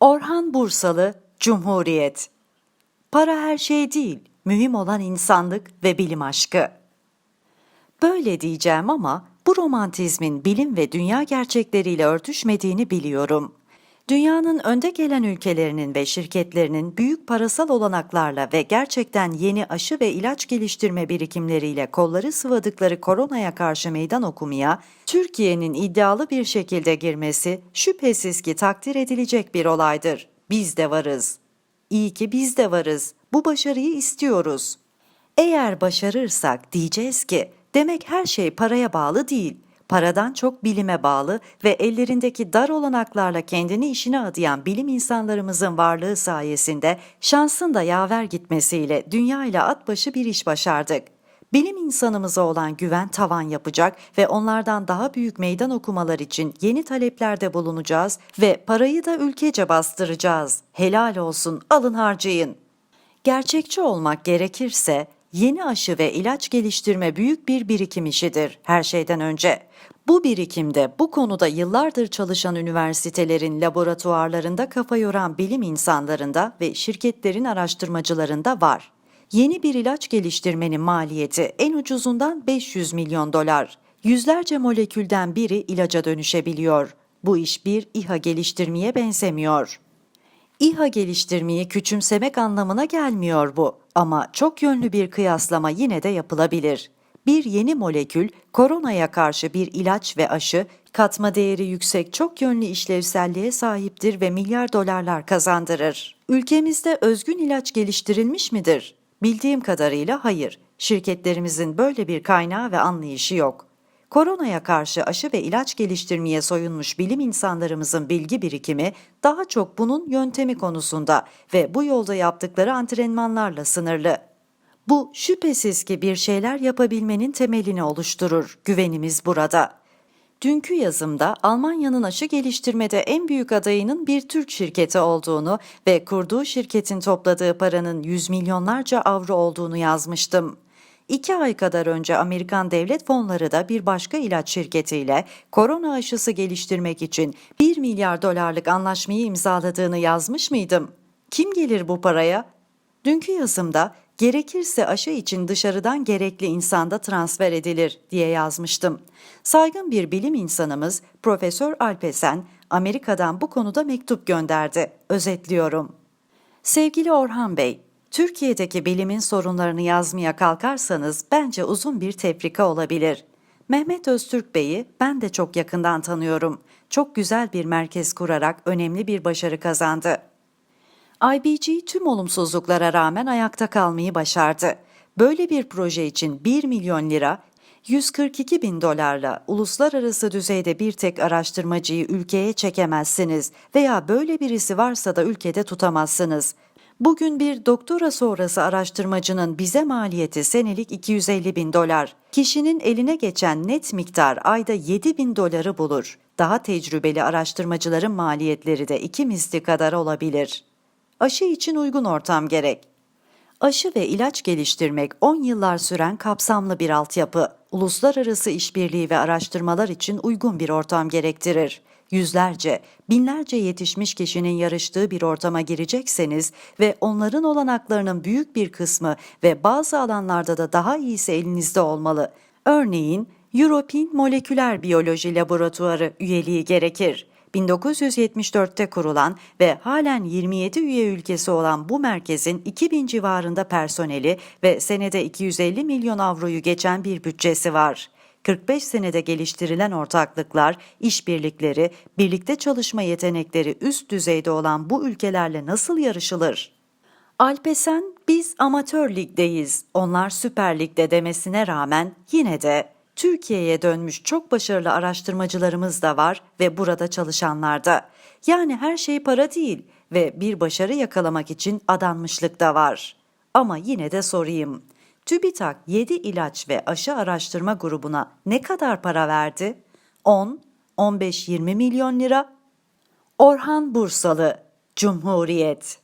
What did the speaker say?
Orhan Bursalı, Cumhuriyet. Para her şey değil, mühim olan insanlık ve bilim aşkı. Böyle diyeceğim ama bu romantizmin bilim ve dünya gerçekleriyle örtüşmediğini biliyorum. Dünyanın önde gelen ülkelerinin ve şirketlerinin büyük parasal olanaklarla ve gerçekten yeni aşı ve ilaç geliştirme birikimleriyle kolları sıvadıkları koronaya karşı meydan okumaya, Türkiye'nin iddialı bir şekilde girmesi şüphesiz ki takdir edilecek bir olaydır. Biz de varız. İyi ki biz de varız. Bu başarıyı istiyoruz. Eğer başarırsak diyeceğiz ki demek her şey paraya bağlı değil. Paradan çok bilime bağlı ve ellerindeki dar olanaklarla kendini işine adayan bilim insanlarımızın varlığı sayesinde şansın da yaver gitmesiyle dünya ile at başı bir iş başardık. Bilim insanımıza olan güven tavan yapacak ve onlardan daha büyük meydan okumalar için yeni taleplerde bulunacağız ve parayı da ülkece bastıracağız. Helal olsun, alın harcayın. Gerçekçi olmak gerekirse yeni aşı ve ilaç geliştirme büyük bir birikim işidir her şeyden önce. Bu birikimde bu konuda yıllardır çalışan üniversitelerin laboratuvarlarında kafa yoran bilim insanlarında ve şirketlerin araştırmacılarında var. Yeni bir ilaç geliştirmenin maliyeti en ucuzundan 500 milyon dolar. Yüzlerce molekülden biri ilaca dönüşebiliyor. Bu iş bir İHA geliştirmeye benzemiyor. İHA geliştirmeyi küçümsemek anlamına gelmiyor bu ama çok yönlü bir kıyaslama yine de yapılabilir. Bir yeni molekül, koronaya karşı bir ilaç ve aşı, katma değeri yüksek çok yönlü işlevselliğe sahiptir ve milyar dolarlar kazandırır. Ülkemizde özgün ilaç geliştirilmiş midir? Bildiğim kadarıyla hayır. Şirketlerimizin böyle bir kaynağı ve anlayışı yok. Koronaya karşı aşı ve ilaç geliştirmeye soyunmuş bilim insanlarımızın bilgi birikimi daha çok bunun yöntemi konusunda ve bu yolda yaptıkları antrenmanlarla sınırlı. Bu şüphesiz ki bir şeyler yapabilmenin temelini oluşturur. Güvenimiz burada. Dünkü yazımda Almanya'nın aşı geliştirmede en büyük adayının bir Türk şirketi olduğunu ve kurduğu şirketin topladığı paranın yüz milyonlarca avro olduğunu yazmıştım. İki ay kadar önce Amerikan devlet fonları da bir başka ilaç şirketiyle korona aşısı geliştirmek için 1 milyar dolarlık anlaşmayı imzaladığını yazmış mıydım? Kim gelir bu paraya? Dünkü yazımda gerekirse aşı için dışarıdan gerekli insanda transfer edilir diye yazmıştım. Saygın bir bilim insanımız Profesör Alpesen Amerika'dan bu konuda mektup gönderdi. Özetliyorum. Sevgili Orhan Bey, Türkiye'deki bilimin sorunlarını yazmaya kalkarsanız bence uzun bir tefrika olabilir. Mehmet Öztürk Bey'i ben de çok yakından tanıyorum. Çok güzel bir merkez kurarak önemli bir başarı kazandı. IBG tüm olumsuzluklara rağmen ayakta kalmayı başardı. Böyle bir proje için 1 milyon lira, 142 bin dolarla uluslararası düzeyde bir tek araştırmacıyı ülkeye çekemezsiniz veya böyle birisi varsa da ülkede tutamazsınız. Bugün bir doktora sonrası araştırmacının bize maliyeti senelik 250 bin dolar. Kişinin eline geçen net miktar ayda 7 bin doları bulur. Daha tecrübeli araştırmacıların maliyetleri de iki misli kadar olabilir. Aşı için uygun ortam gerek. Aşı ve ilaç geliştirmek 10 yıllar süren kapsamlı bir altyapı. Uluslararası işbirliği ve araştırmalar için uygun bir ortam gerektirir. Yüzlerce, binlerce yetişmiş kişinin yarıştığı bir ortama girecekseniz ve onların olanaklarının büyük bir kısmı ve bazı alanlarda da daha iyisi elinizde olmalı. Örneğin European Moleküler Biyoloji Laboratuvarı üyeliği gerekir. 1974'te kurulan ve halen 27 üye ülkesi olan bu merkezin 2000 civarında personeli ve senede 250 milyon avroyu geçen bir bütçesi var. 45 senede geliştirilen ortaklıklar, işbirlikleri, birlikte çalışma yetenekleri üst düzeyde olan bu ülkelerle nasıl yarışılır? Alpesen biz amatör ligdeyiz, onlar süper ligde demesine rağmen yine de Türkiye'ye dönmüş çok başarılı araştırmacılarımız da var ve burada çalışanlar da. Yani her şey para değil ve bir başarı yakalamak için adanmışlık da var. Ama yine de sorayım. TÜBİTAK 7 ilaç ve aşı araştırma grubuna ne kadar para verdi? 10, 15-20 milyon lira? Orhan Bursalı, Cumhuriyet